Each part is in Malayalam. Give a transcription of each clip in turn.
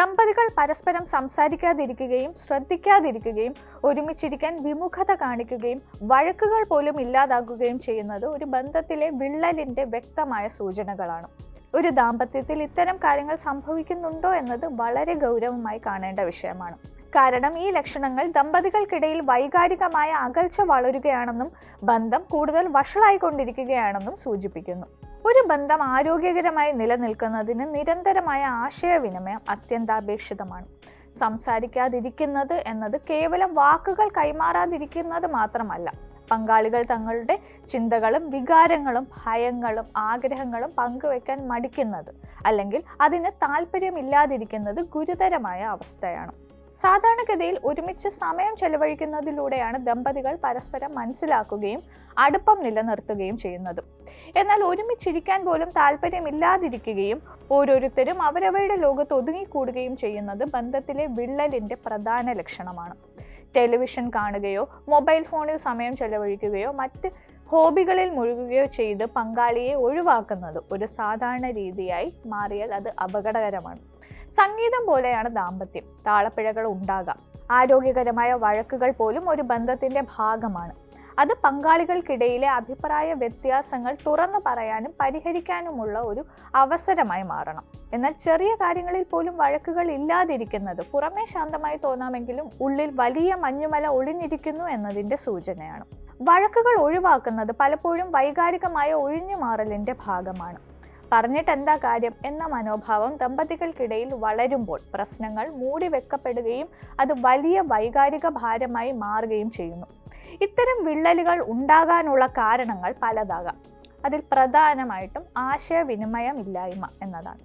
ദമ്പതികൾ പരസ്പരം സംസാരിക്കാതിരിക്കുകയും ശ്രദ്ധിക്കാതിരിക്കുകയും ഒരുമിച്ചിരിക്കാൻ വിമുഖത കാണിക്കുകയും വഴക്കുകൾ പോലും ഇല്ലാതാക്കുകയും ചെയ്യുന്നത് ഒരു ബന്ധത്തിലെ വിള്ളലിന്റെ വ്യക്തമായ സൂചനകളാണ്. ഒരു ദാമ്പത്യത്തിൽ ഇത്തരം കാര്യങ്ങൾ സംഭവിക്കുന്നുണ്ടോ എന്നത് വളരെ ഗൗരവമായി കാണേണ്ട വിഷയമാണ്. കാരണം ഈ ലക്ഷണങ്ങൾ ദമ്പതികൾക്കിടയിൽ വൈകാരികമായ അകൽച്ച വളരുകയാണെന്നും ബന്ധം കൂടുതൽ വഷളായിക്കൊണ്ടിരിക്കുകയാണെന്നും സൂചിപ്പിക്കുന്നു. ഒരു ബന്ധം ആരോഗ്യകരമായി നിലനിൽക്കുന്നതിന് നിരന്തരമായ ആശയവിനിമയം അത്യന്താപേക്ഷിതമാണ്. സംസാരിക്കാതിരിക്കുന്നത് എന്നത് കേവലം വാക്കുകൾ കൈമാറാതിരിക്കുന്നത് മാത്രമല്ല പങ്കാളികൾ തങ്ങളുടെ ചിന്തകളും വികാരങ്ങളും ഭയങ്ങളും ആഗ്രഹങ്ങളും പങ്കുവെക്കാൻ മടിക്കുന്നത് അല്ലെങ്കിൽ അതിന് താല്പര്യമില്ലാതിരിക്കുന്നത് ഗുരുതരമായ അവസ്ഥയാണ്. സാധാരണഗതിയിൽ ഒരുമിച്ച് സമയം ചെലവഴിക്കുന്നതിലൂടെയാണ് ദമ്പതികൾ പരസ്പരം മനസ്സിലാക്കുകയും അടുപ്പം നിലനിർത്തുകയും ചെയ്യുന്നത്. എന്നാൽ ഒരുമിച്ചിരിക്കാൻ പോലും താല്പര്യമില്ലാതിരിക്കുകയും ഓരോരുത്തരും അവരവരുടെ ലോകത്ത് ഒതുങ്ങിക്കൂടുകയും ചെയ്യുന്നത് ബന്ധത്തിലെ വിള്ളലിന്റെ പ്രധാന ലക്ഷണമാണ്. ടെലിവിഷൻ കാണുകയോ മൊബൈൽ ഫോണിൽ സമയം ചെലവഴിക്കുകയോ മറ്റ് ഹോബികളിൽ മുഴുകുകയോ ചെയ്ത് പങ്കാളിയെ ഒഴിവാക്കുന്നത് ഒരു സാധാരണ രീതിയായി മാറിയാൽ അത് അപകടകരമാണ്. സംഗീതം പോലെയാണ് ദാമ്പത്യം. താളപ്പിഴകൾ ഉണ്ടാകാം. ആരോഗ്യകരമായ വഴക്കുകൾ പോലും ഒരു ബന്ധത്തിന്റെ ഭാഗമാണ്. അത് പങ്കാളികൾക്കിടയിലെ അഭിപ്രായ വ്യത്യാസങ്ങൾ തുറന്നു പറയാനും പരിഹരിക്കാനുമുള്ള ഒരു അവസരമായി മാറണം. എന്നാൽ ചെറിയ കാര്യങ്ങളിൽ പോലും വഴക്കുകൾ ഇല്ലാതിരിക്കുന്നത് പുറമേ ശാന്തമായി തോന്നാമെങ്കിലും ഉള്ളിൽ വലിയ മഞ്ഞുമല ഒളിഞ്ഞിരിക്കുന്നു എന്നതിന്റെ സൂചനയാണ്. വഴക്കുകൾ ഒഴിവാക്കുന്നത് പലപ്പോഴും വൈകാരികമായ ഒഴിഞ്ഞുമാറലിന്റെ ഭാഗമാണ്. പറഞ്ഞിട്ട് എന്താ കാര്യം എന്ന മനോഭാവം ദമ്പതികൾക്കിടയിൽ വളരുമ്പോൾ പ്രശ്നങ്ങൾ മൂടി വെക്കപ്പെടുകയും അത് വലിയ വൈകാരിക ഭാരമായി മാറുകയും ചെയ്യുന്നു. ഇത്തരം വിള്ളലുകൾ ഉണ്ടാകാനുള്ള കാരണങ്ങൾ പലതാകാം. അതിൽ പ്രധാനമായിട്ടും ആശയവിനിമയമില്ലായ്മ എന്നതാണ്.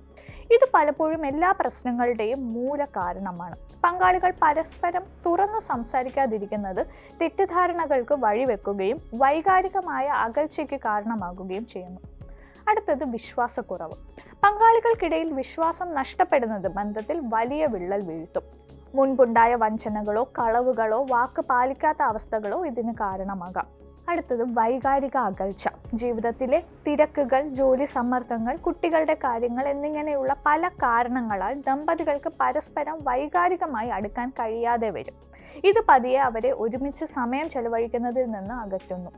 ഇത് പലപ്പോഴും എല്ലാ പ്രശ്നങ്ങളുടെയും മൂല കാരണമാണ്. പങ്കാളികൾ പരസ്പരം തുറന്നു സംസാരിക്കാതിരിക്കുന്നത് തെറ്റിദ്ധാരണകൾക്ക് വഴിവെക്കുകയും വൈകാരികമായ അകൽച്ചയ്ക്ക് കാരണമാകുകയും ചെയ്യുന്നു. അടുത്തത് വിശ്വാസക്കുറവ്. പങ്കാളികൾക്കിടയിൽ വിശ്വാസം നഷ്ടപ്പെടുന്നത് ബന്ധത്തിൽ വലിയ വിള്ളൽ വീഴ്ത്തും. മുൻപുണ്ടായ വഞ്ചനകളോ കളവുകളോ വാക്ക് പാലിക്കാത്ത അവസ്ഥകളോ ഇതിന് കാരണമാകാം. അടുത്തത് വൈകാരിക അകൽച്ച. ജീവിതത്തിലെ തിരക്കുകൾ ജോലി സമ്മർദ്ദങ്ങൾ കുട്ടികളുടെ കാര്യങ്ങൾ എന്നിങ്ങനെയുള്ള പല കാരണങ്ങളാൽ ദമ്പതികൾക്ക് പരസ്പരം വൈകാരികമായി അടുക്കാൻ കഴിയാതെ വരും. ഇത് പതിയെ അവരെ ഒരുമിച്ച് സമയം ചെലവഴിക്കുന്നതിൽ നിന്ന് അകറ്റുന്നു.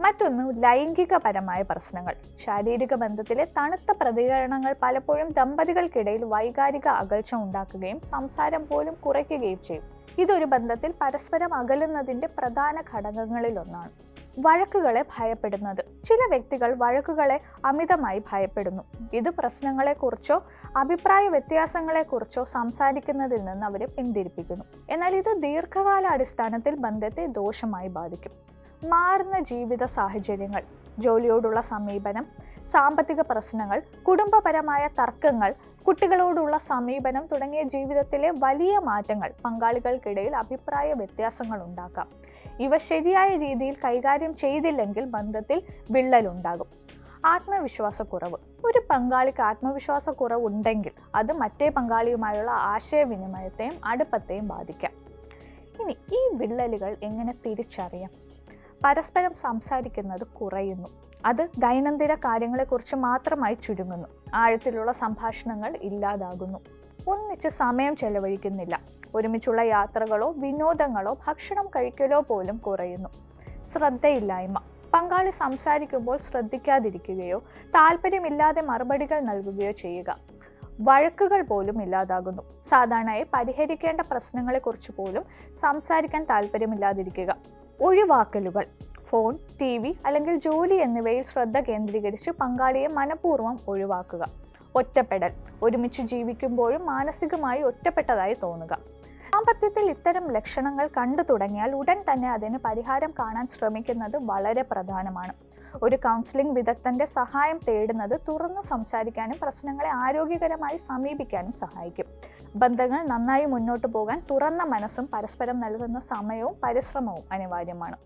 മറ്റൊന്ന് ലൈംഗികപരമായ പ്രശ്നങ്ങൾ. ശാരീരിക ബന്ധത്തിലെ തണുത്ത പ്രതികരണങ്ങൾ പലപ്പോഴും ദമ്പതികൾക്കിടയിൽ വൈകാരിക അകൽച്ച ഉണ്ടാക്കുകയും സംസാരം പോലും കുറയ്ക്കുകയും ചെയ്യും. ഇതൊരു ബന്ധത്തിൽ പരസ്പരം അകലുന്നതിന്റെ പ്രധാന ഘടകങ്ങളിലൊന്നാണ് വഴക്കുകളെ ഭയപ്പെടുന്നത്. ചില വ്യക്തികൾ വഴക്കുകളെ അമിതമായി ഭയപ്പെടുന്നു. ഇത് പ്രശ്നങ്ങളെക്കുറിച്ചോ അഭിപ്രായ വ്യത്യാസങ്ങളെക്കുറിച്ചോ സംസാരിക്കുന്നതിൽ നിന്ന് അവരെ പിന്തിരിപ്പിക്കുന്നു. എന്നാൽ ഇത് ദീർഘകാല അടിസ്ഥാനത്തിൽ ബന്ധത്തെ ദോഷമായി ബാധിക്കും. മാറുന്ന ജീവിത സാഹചര്യങ്ങൾ ജോലിയോടുള്ള സമീപനം സാമ്പത്തിക പ്രശ്നങ്ങൾ കുടുംബപരമായ തർക്കങ്ങൾ കുട്ടികളോടുള്ള സമീപനം തുടങ്ങിയ ജീവിതത്തിലെ വലിയ മാറ്റങ്ങൾ പങ്കാളികൾക്കിടയിൽ അഭിപ്രായ വ്യത്യാസങ്ങൾ ഉണ്ടാക്കാം. ഇവ ശരിയായ രീതിയിൽ കൈകാര്യം ചെയ്തില്ലെങ്കിൽ ബന്ധത്തിൽ വിള്ളലുണ്ടാകും. ആത്മവിശ്വാസക്കുറവ്. ഒരു പങ്കാളിക്ക് ആത്മവിശ്വാസക്കുറവ് ഉണ്ടെങ്കിൽ അത് മറ്റേ പങ്കാളിയുമായുള്ള ആശയവിനിമയത്തെയും അടുപ്പത്തെയും ബാധിക്കാം. ഇനി ഈ വിള്ളലുകൾ എങ്ങനെ തിരിച്ചറിയാം? പരസ്പരം സംസാരിക്കുന്നത് കുറയുന്നു. അത് ദൈനംദിന കാര്യങ്ങളെക്കുറിച്ച് മാത്രമായി ചുരുങ്ങുന്നു. ആഴത്തിലുള്ള സംഭാഷണങ്ങൾ ഇല്ലാതാകുന്നു. ഒന്നിച്ച് സമയം ചെലവഴിക്കുന്നില്ല. ഒരുമിച്ചുള്ള യാത്രകളോ വിനോദങ്ങളോ ഭക്ഷണം കഴിക്കലോ പോലും കുറയുന്നു. ശ്രദ്ധയില്ലായ്മ. പങ്കാളി സംസാരിക്കുമ്പോൾ ശ്രദ്ധിക്കാതിരിക്കുകയോ താല്പര്യമില്ലാതെ മറുപടികൾ നൽകുകയോ ചെയ്യുക. വഴക്കുകൾ പോലും ഇല്ലാതാകുന്നു. സാധാരണയായി പരിഹരിക്കേണ്ട പ്രശ്നങ്ങളെക്കുറിച്ച് പോലും സംസാരിക്കാൻ താല്പര്യമില്ലാതിരിക്കുക. ഒഴിവാക്കലുകൾ. ഫോൺ ടി വി അല്ലെങ്കിൽ ജോലി എന്നിവയിൽ ശ്രദ്ധ കേന്ദ്രീകരിച്ച് പങ്കാളിയെ മനഃപൂർവം ഒഴിവാക്കുക. ഒറ്റപ്പെടൽ ഒരുമിച്ച് ജീവിക്കുമ്പോഴും മാനസികമായി ഒറ്റപ്പെട്ടതായി തോന്നുക. ദാമ്പത്യത്തിൽ ഇത്തരം ലക്ഷണങ്ങൾ കണ്ടു തുടങ്ങിയാൽ ഉടൻ തന്നെ അതിന് പരിഹാരം കാണാൻ ശ്രമിക്കുന്നത് വളരെ പ്രധാനമാണ്. ഒരു കൗൺസിലിംഗ് വിദഗ്ധന്റെ സഹായം തേടുന്നത് തുറന്ന് സംസാരിക്കാനും പ്രശ്നങ്ങളെ ആരോഗ്യകരമായി സമീപിക്കാനും സഹായിക്കും. ബന്ധങ്ങൾ നന്നായി മുന്നോട്ട് പോകാൻ തുറന്ന മനസ്സും പരസ്പരം നൽകുന്ന സമയവും പരിശ്രമവും അനിവാര്യമാണ്.